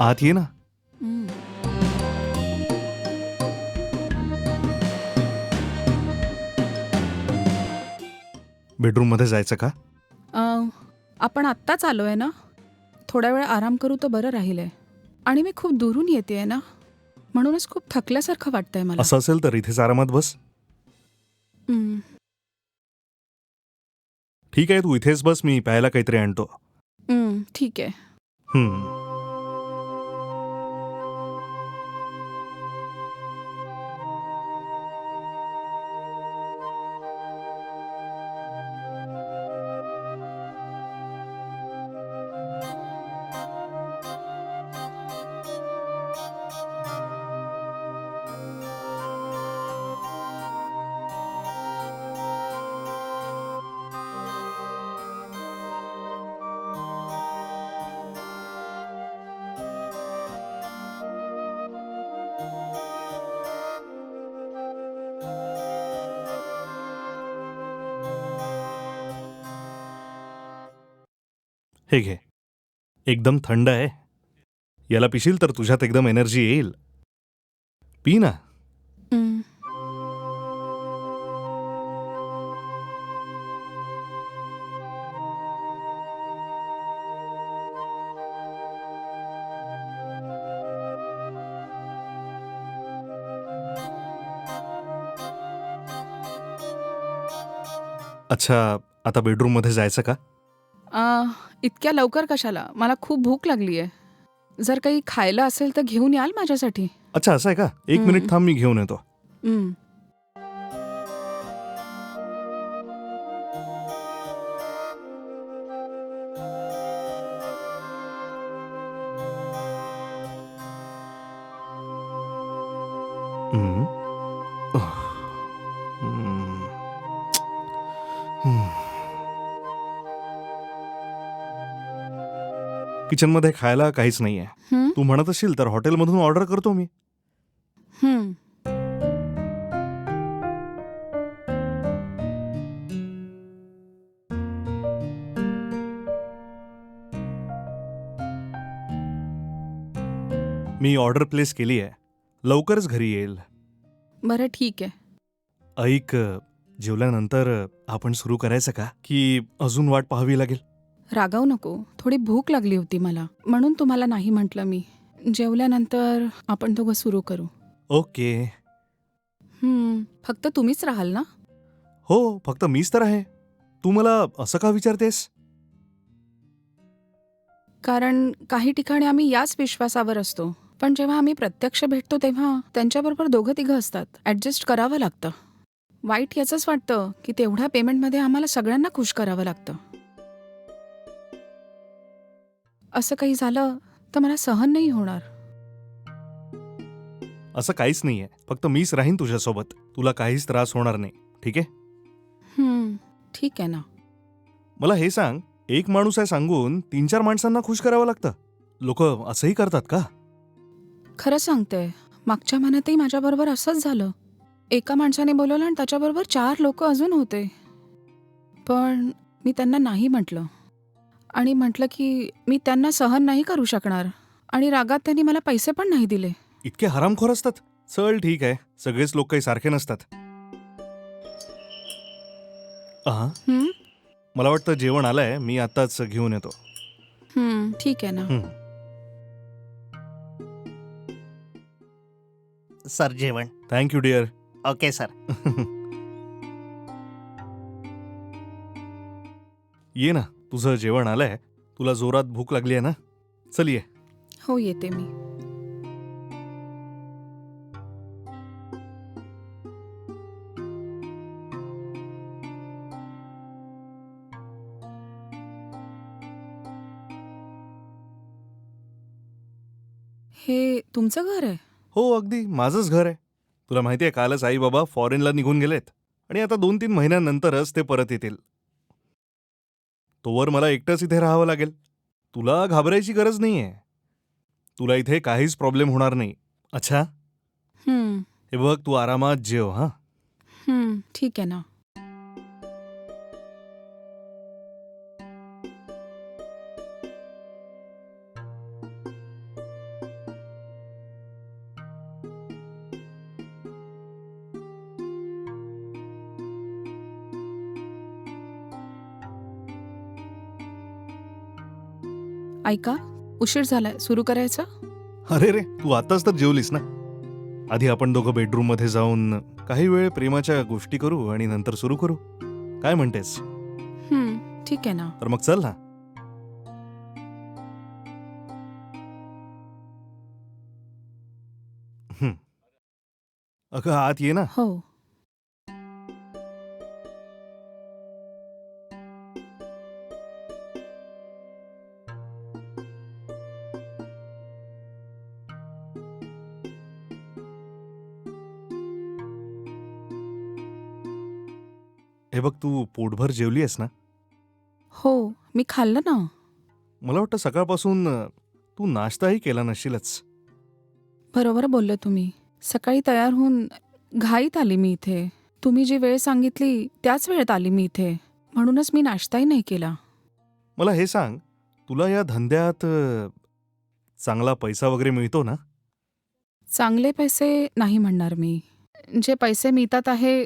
आत ये ना. बेडरूममध्ये जायचं का? अं, आपण आत्ताच आलो आहे ना? थोडा वेळ आराम करू तर बरं राहील आहे आणि मी खूप दुरून येते ना? म्हणूनच खूप थकल्यासारखं वाटतंय मला. असं असेल तर इथेच आरामात बस. ठीक आहे तू इथेच बस मी प्यायला काहीतरी आणतो. ठीक आहे. हम्म. हे घे. एकदम थंड आहे. याला पिशील तर तुझ्यात एकदम एनर्जी येईल. पी ना. अच्छा आता बेडरूममध्ये जायचं का? इतक्या लवकर कशाला मला खूप भूक लागली आहे जर काही खायला असेल तर घेऊन याल माझ्यासाठी अच्छा असं आहे का एक हम्म. मिनिट थांब मी घेऊन येतो हं. हम्म. हम्म. किचनमध्ये खायला काहीच नाहीये. हं? तू म्हणत असशील तर हॉटेलमधून ऑर्डर करतो मी. हं. मी ऑर्डर प्लेस केली आहे. लवकरच घरी येईल. बरं ठीक आहे. ऐक जेवल्यानंतर आपण सुरू करायचं का? की अजून वाट पाहावी लागेल? रागावू नको. थोडी भूक लागली होती मला. म्हणून तुम्हाला नाही म्हटलं मी. जेवल्यानंतर आपण दोघं सुरू करू. ओके. हं, फक्त तुम्हीच राहाल ना? हो फक्त मीच तर आहे. तू मला असं का विचारतेस? कारण काही ठिकाणी आम्ही याच विश्वासावर असतो. पण जेव्हा आम्ही प्रत्यक्ष भेटतो तेव्हा त्यांच्याबरोबर दोघं तिघं असतात. ॲडजस्ट करावं लागतं. वाईट याचंच वाटतं की तेवढ्या पेमेंटमध्ये आम्हाला सगळ्यांना खुश करावं लागतं. असं काही झालं तर मला सहन नाही होणार. असं काहीच नाहीये. फक्त मीच राहीन तुझ्यासोबत. तुला काहीच त्रास होणार नाही. ठीक आहे? ठीक आहे ना. मला हे सांग. एक माणूस आहे सांगून तीन चार माणसांना खुश करावं लागतं. लोक असंही करतात का? खरं सांगते. मागच्या महिन्यातही माझ्याबरोबर असंच झालं. एका माणसाने बोलवलं आणि त्याच्याबरोबर चार लोक अजून होते. पण मी त्यांना नाही म्हटलं. आणि म्हटलं की मी त्यांना सहन नाही करू शकणार. आणि रागात त्यांनी मला पैसे पण नाही दिले. इतके हरामखोर असतात. चल ठीक आहे. सगळेच लोक काही सारखे नसतात. हं? मला वाटतं जेवण आलंय. मी आताच घेऊन येतो. हं, ठीक आहे ना. हं. सर जेवण. Thank you dear okay sir. ये ना. तुझं जेवण आलंय. तुला जोरात भूक लागली आहे ना? चल ये. हो येते मी. हे तुमचं घर आहे? हो अगदी. माझंच घर आहे. तुला माहिती आहे कालच आई बाबा फॉरेनला निघून गेलेत. आणि आता दोन तीन महिन्यानंतरच ते परत येतील. तोवर मला एकटंच इथे राहावं लागेल. तुला घाबरायची गरज नाहीये. तुला इथे काहीच प्रॉब्लेम होणार नाही. अच्छा. हं, हे बघ तू आरामात जेव हा? हं, ठीक आहे ना. ऐका उशीर झालाय. सुरू करायचं? अरे रे तू आताच तर जेवलीस ना? आधी आपण दोघं बेडरूममध्ये जाऊन काही वेळ प्रेमाच्या गोष्टी करू आणि नंतर सुरू करू. काय म्हणतेस? हं, ठीक आहे ना. तर मग चल ना. हं. अगं आत ये ना. हो. हे बघ तू पोटभर जेवली आहेस ना? हो मी खाल्लं ना. मला वाटतं सकाळपासून अ, तू नाश्ताही केला नसशीलच बरोबर बोलले तुम्ही. सकाळी तयार होऊन घाईत आली मी इथे. तुम्ही जी वेळ सांगितली त्याच वेळेत आली मी इथे. म्हणूनच मी नाश्ताही नाही केला. मला हे सांग तुला या धंद्यात अ, चांगला पैसा वगैरे मिळतो ना? चांगले पैसे नाही म्हणणार मी. जे पैसे मिळतात आहे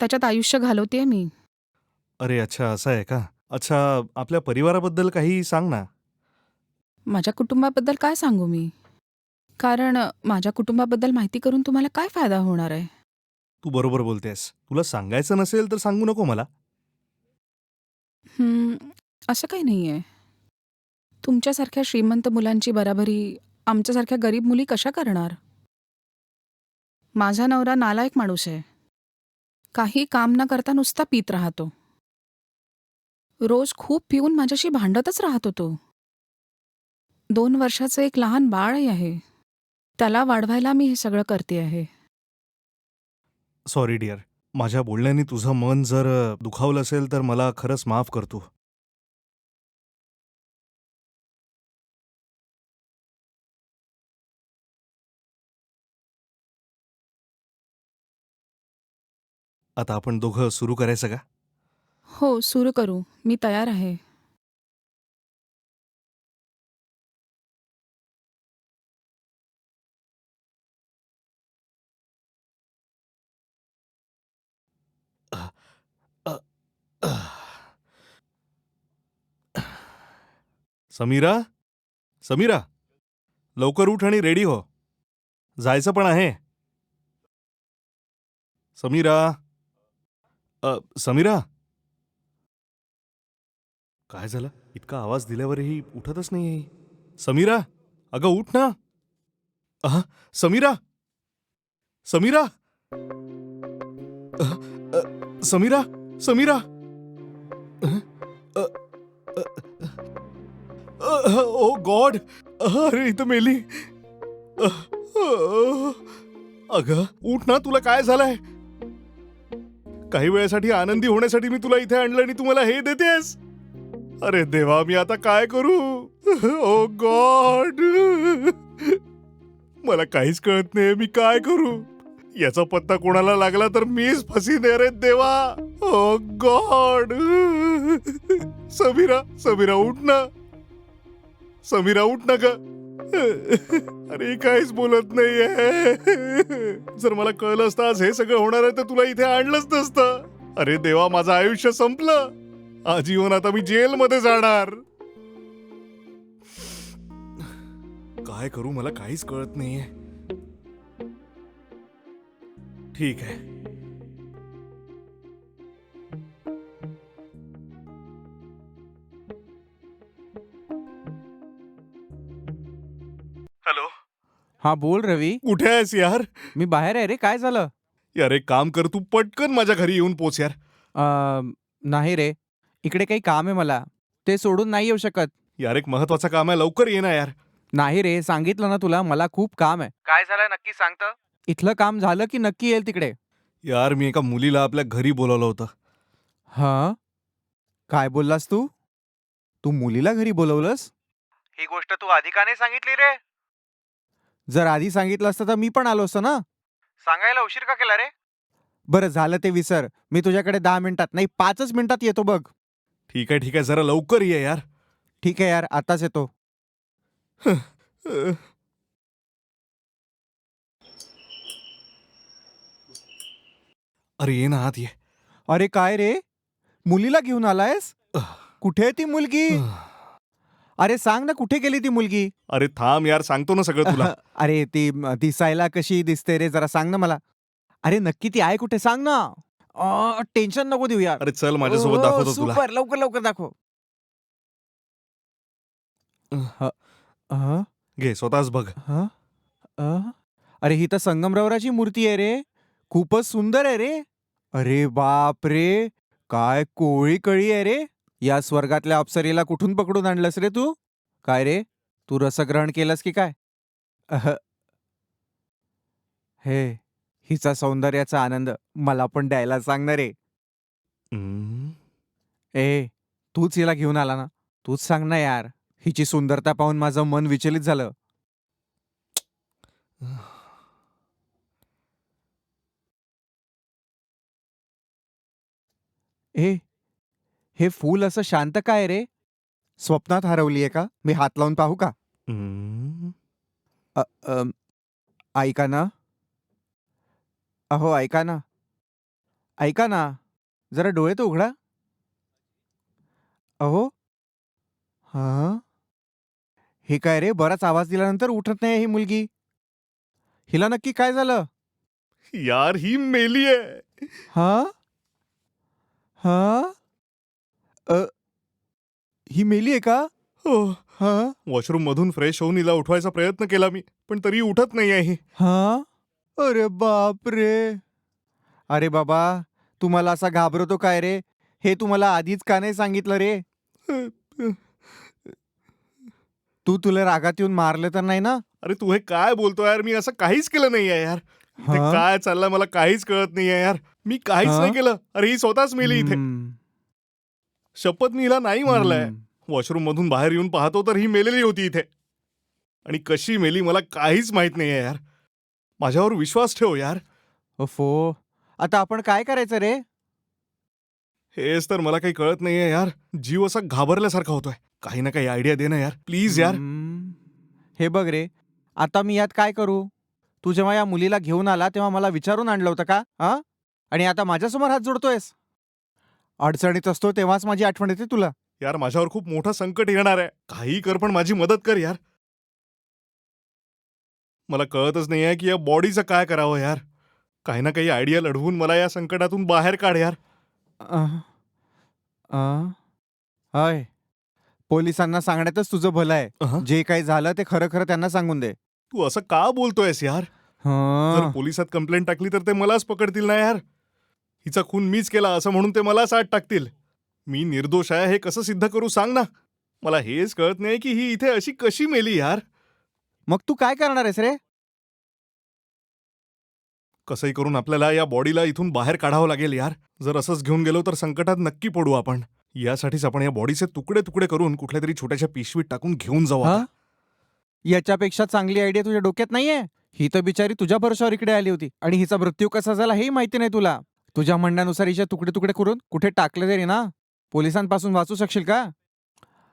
त्याच्यात आयुष्य घालवते मी. अरे अच्छा असं आहे का? अच्छा आपल्या परिवाराबद्दल काही सांग ना. माझ्या कुटुंबाबद्दल काय सांगू मी? कारण माझ्या कुटुंबाबद्दल माहिती करून तुम्हाला काय फायदा होणार आहे? तू बरोबर बोलतेस. तुला सांगायचं नसेल तर सांगू नको मला. हं, असं काही नाही आहे तुमच्यासारख्या श्रीमंत मुलांची बराबरी आमच्यासारख्या गरीब मुली कशा करणार? माझा नवरा नालायक माणूस आहे. काही काम न करता नुसता पीत राहतो. रोज खूप पिऊन माझ्याशी भांडतच राहतो तो दोन वर्षाचं एक लहान बाळही आहे. त्याला वाढवायला मी हे सगळं करते आहे. Sorry dear. माझ्या बोलण्याने तुझं मन जर अ, दुखावलं असेल तर मला खरंच माफ करतो आता आपण दोघं सुरू करायचं का? हो सुरू करू. मी तयार आहे. समीरा? समीरा? लवकर उठ आणि रेडी हो. जायचं पण आहे. समीरा? अ, समीरा? काय झालं? इतका आवाज़ दिल्यावरही उठतच नाही समीरा? अगं उठ ना. अह, समीरा? समीरा? समीरा? समीरा? Oh god! अरे इथं मेली. अगं उठ ना तुला काय झालंय? काही वेळेसाठी आनंदी होण्यासाठी मी तुला इथे आणलं आणि तू मला हे देतेस. अरे देवा मी आता काय करू? Oh ओ गॉड मला काहीच कळत नाही मी काय करू? याचा पत्ता कोणाला लागला तर मीच फसी दे रे देवा. Oh oh god Samira Samira उठ ना. समीरा उठ ना ग. अरे काहीच बोलत नाहीये. जर मला कळलं असतं आज हे सगळं होणार आहे तर तुला इथे आणलंच नसतं. अरे देवा माझं आयुष्य संपलं. आजीवन आता मी जेलमध्ये जाणार. काय करू मला काहीच कळत नाहीये. ठीक आहे. हा बोल रवी. कुठे आहेस यार? मी बाहेर आहे रे काय झालं? यार एक काम कर तू पटकन माझ्या घरी येऊन पोच यार. अं, नाही रे. इकडे काही काम आहे मला. ते सोडून नाही येऊ शकत. यार एक महत्वाचं काम आहे लवकर ये ना यार. नाही रे सांगितलं ना तुला मला खूप काम आहे. काय झालं नक्की सांगतं? इथलं काम झालं की नक्की येईल तिकडे? यार मी एका मुलीला आपल्या घरी बोलावलं होतं. हा? काय बोललास तू? तू मुलीला घरी बोलवलंस? ही गोष्ट तू आधी का नाही सांगितली रे? जर आधी सांगितलं असतं तर मी पण आलो असतो ना? सांगायला उशीर का केला रे? बरं झालं ते विसर. मी तुझ्याकडे दहा मिनिटात नाही पाचच मिनिटात येतो बघ. ठीक आहे ठीक आहे जरा लवकर ये यार. ठीक आहे यार आताच येतो. अरे ये ना आत ये. अरे काय रे? मुलीला घेऊन आलायस. कुठे आहे ती मुलगी. अरे सांग ना कुठे गेली ती मुलगी? अरे थांब यार सांगतो ना सगळं तुला. अरे ती म, दिसायला कशी दिसते रे जरा सांग ना मला. अरे नक्की ती आहे कुठे? सांग ना. अ, टेन्शन नको देऊ यार. अरे चल माझ्यासोबत दाखवतो तुला. सुपर लवकर लवकर दाखव. ह, घे स्वतःच बघ. ह, अ? अरे ही तर संगमरवराची मूर्ती आहे रे. खूपच सुंदर आहे रे. अरे बाप रे काय कोळी कळी आहे रे. या स्वर्गातल्या अप्सरीला कुठून पकडून आणलंस रे तू? काय रे? तू रसग्रहण केलंस की काय? अह. हे हिचा सौंदर्याचा आनंद मला पण द्यायला सांग ना रे. ए तूच हिला घेऊन आला ना. तूच सांग ना यार हिची सुंदरता पाहून माझं मन विचलित झालं. ए हे फूल असं शांत काय रे? स्वप्नात हरवलीये का? मी हात लावून पाहू का? हम्म. अ, अम, ऐका ना. अहो ऐका ना. ऐका ना. जरा डोळे तर उघडा. अहो. हा. हे काय रे? बराच आवाज दिल्यानंतर उठत नाही ही मुलगी. हिला नक्की काय झालं? यार ही मेली आहे. हा? हा? अ, ही मेली आहे का? हो. हा? वॉशरूम मधून फ्रेश होऊन हिला उठवायचा प्रयत्न केला मी पण तरी उठत नाही आहे. ही. हा अरे बाप रे! अरे बाबा तू मला असा घाबरतो काय रे? हे तू मला आधीच का नाही सांगितलं रे? तू तुला रागात येऊन मारलं तर नाही ना? अरे तू हे काय बोलतो यार? मी असं काहीच केलं नाहीये यार. इथे हा? काय चाललंय मला काहीच कळत नाहीये यार. मी काहीच हा? नाही केलं. अरे ही स्वतःच मेली इथे. हम्म, शपथ मी हिला नाही मारलंय. वॉशरूम मधून बाहेर येऊन पाहतो तर ही मेलेली होती इथे. आणि कशी मेली मला काहीच माहीत नाहीये यार. माझ्यावर विश्वास ठेव यार. अफो आता आपण काय करायचं रे? हेच तर मला काही कळत नाहीये यार. जीव असा घाबरल्यासारखा होतोय. काही ना काही आयडिया दे ना यार. प्लीज यार. हम्म, हे बघ रे आता मी यात काय करू? तू जेव्हा या मुलीला घेऊन आला तेव्हा मला विचारून आणलं होतं का? हा? आणि आता माझ्यासमोर हात जोडतोयस? अडचणीत असतो तेव्हाच माझी आठवण येते तुला. यार माझ्यावर खूप मोठं संकट येणार आहे. काही कर पण माझी मदत कर यार. मला कळतच नाही आहे की या बॉडीचं काय करावं यार. काही ना काही आयडिया लढवून मला या संकटातून बाहेर काढ यार. अह, अह, हय. पोलिसांना सांगण्यातच तुझं भलं आहे. जे काही झालं ते खरं खरं त्यांना सांगून दे. तू असं का बोलतोयस यार? जर हं, पोलिसात कंप्लेंट टाकली तर ते मलाच पकडतील ना यार. हिचा खून मीच केला असं म्हणून ते मलाच आत टाकतील. मी निर्दोष आहे हे कसं सिद्ध करू सांग ना. मला हेच कळत नाही की ही इथे अशी कशी मेली यार. मग तू काय करणार आहेस रे? कसंही करून आपल्याला या बॉडीला इथून बाहेर काढावं लागेल यार. जर असंच घेऊन गेलो तर संकटात नक्की पडू आपण. यासाठीच आपण या बॉडीचे तुकडे तुकडे करून कुठल्या तरी छोट्याशा पिशवीत टाकून घेऊन जाऊ हा? आता. याच्यापेक्षा चांगली आयडिया तुझ्या डोक्यात नाहीये? ही तर बिचारी तुझ्या भरोशावर इकडे आली होती. आणि हिचा मृत्यू कसा झाला हेही माहिती नाही तुला. तुझ्या म्हणण्यानुसार हिचे तुकडे तुकडे करून कुठे टाकले तरी ना पोलिसांपासून वाचू शकशील का?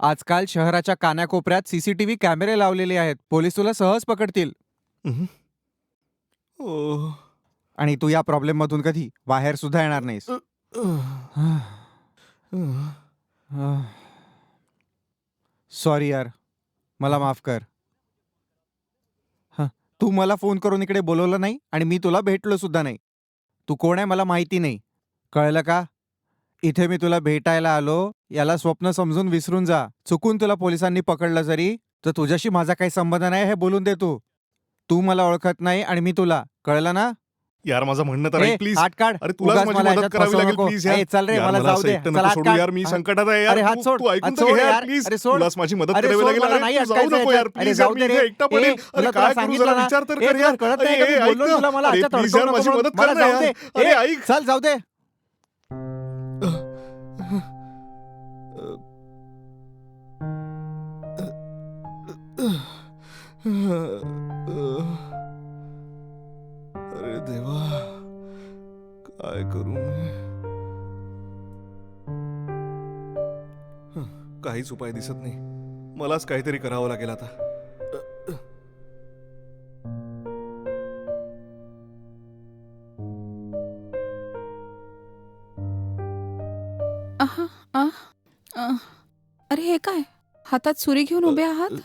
आजकाल शहराच्या कानाकोपऱ्यात सीसीटीव्ही कॅमेरे लावलेले आहेत. पोलीस तुला सहज पकडतील. आणि तू या प्रॉब्लेम मधून कधी बाहेर सुद्धा येणार नाहीस. सॉरी यार. मला माफ कर. हं, तू मला फोन करून इकडे बोलवलं नाही आणि मी तुला भेटलो सुद्धा नाही. तू कोण आहे मला माहिती नाही. कळलं का? इथे मी तुला भेटायला आलो याला स्वप्न समजून विसरून जा. चुकून तुला पोलिसांनी पकडलं जरी तर तुझ्याशी माझा काही संबंध नाही हे बोलून दे तू. तू मला ओळखत नाही आणि मी तुला. कळलं ना? यार माझं म्हणणं तर ए, प्लीज हात काढ अरे तुलाच उगाच माझी मला मदत ह्याच्यात करावी फसवू लागेल नको. प्लीज यार ए, चल रे मला जाऊ दे चल हात सोडू काढ. यार मी हा. संकटात आहे अरे, यार हात तू- सोड. तू ऐकून हात तर सोड घे यार यार. प्लीज अरे, सोड. तुलाच माझी मदत अरे करावी सोड लागेल मला अरे, नाही तू जाऊ अटकायचं नको यार याच्यात. अरे प्लीज जाऊ दे रे एकटा ए, पडेल अरे तुला काय तुला करू सांगितलं जरा ना विचार तर ए, कर तुला यार कळत अरे नाही का मी बोललो ना. तुला मला अरे, याच्यात प्लीज अडकवू यार, नको माझी म्हणून. मदत मला कर ना जाऊ यार. दे अरे ए, ऐक चल जाऊ दे काहीच उपाय दिसत नाही मलाच काहीतरी करावं लागेल आता आहा, आ, आ. अरे हे काय हातात सुरी घेऊन उभे आहात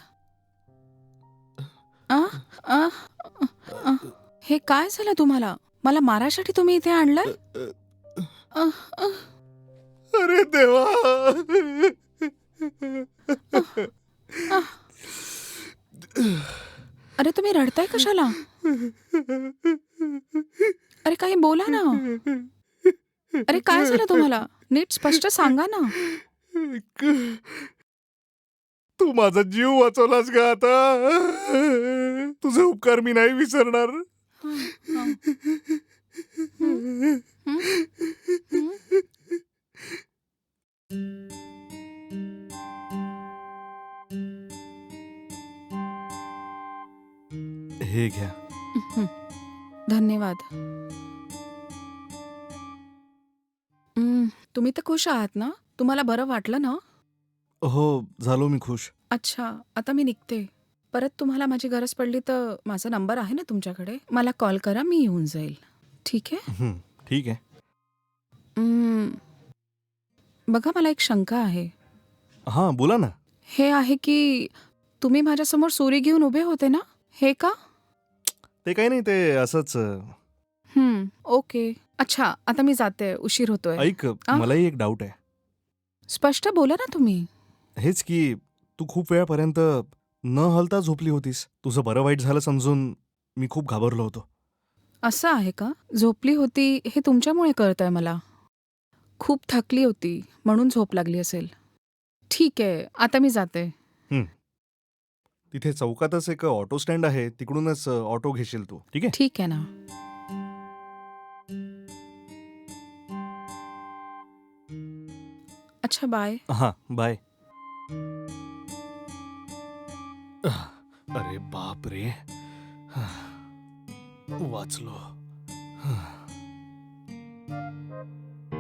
आ? आ? आ? हे काय झालं तुम्हाला मला मारायसाठी तुम्ही इथे अ, अरे देवा अरे तुम्ही रडताय कशाला? अरे काही बोला ना. अरे काय झालं तुम्हाला? नीट स्पष्ट सांगा ना. तू माझा जीव वाचवलास का आता. तुझे उपकार मी नाही विसरणार. हं, हं. घ्या. धन्यवाद. हं, तुम्ही तर खुश आहात ना? तुम्हाला बरं वाटलं ना? हो झालो मी खुश. अच्छा आता मी निघते. परत तुम्हाला माझी गरज पडली तर माझा नंबर आहे ना तुमच्याकडे? मला कॉल करा मी येऊन जाईल. ठीक आहे? हं, ठीक आहे. हं. बघा मला एक शंका आहे. हां बोला ना. हे आहे की तुम्ही माझ्यासमोर सुरी घेऊन उभे होते ना? हे का? ते काही नाही ते असंच अ, हं, ओके. अच्छा आता मी जाते उशीर होतोय. ऐक आ? मलाही एक डाऊट आहे. स्पष्ट बोला ना तुम्ही. हेच की तू खूप वेळापर्यंत न हलता झोपली होतीस. तुझं बरं वाईट झालं समजून मी खूप घाबरलो होतो. असं आहे का? झोपली होती हे तुमच्यामुळे कळतंय मला. खूप थकली होती म्हणून झोप लागली असेल. ठीक आहे आता मी जाते. तिथे चौकातच एक ऑटो स्टँड आहे तिकडूनच ऑटो घेशील तू. ठीक आहे? ठीक आहे ना. अच्छा बाय. हां बाय. अरे बाप रे. वाचलो.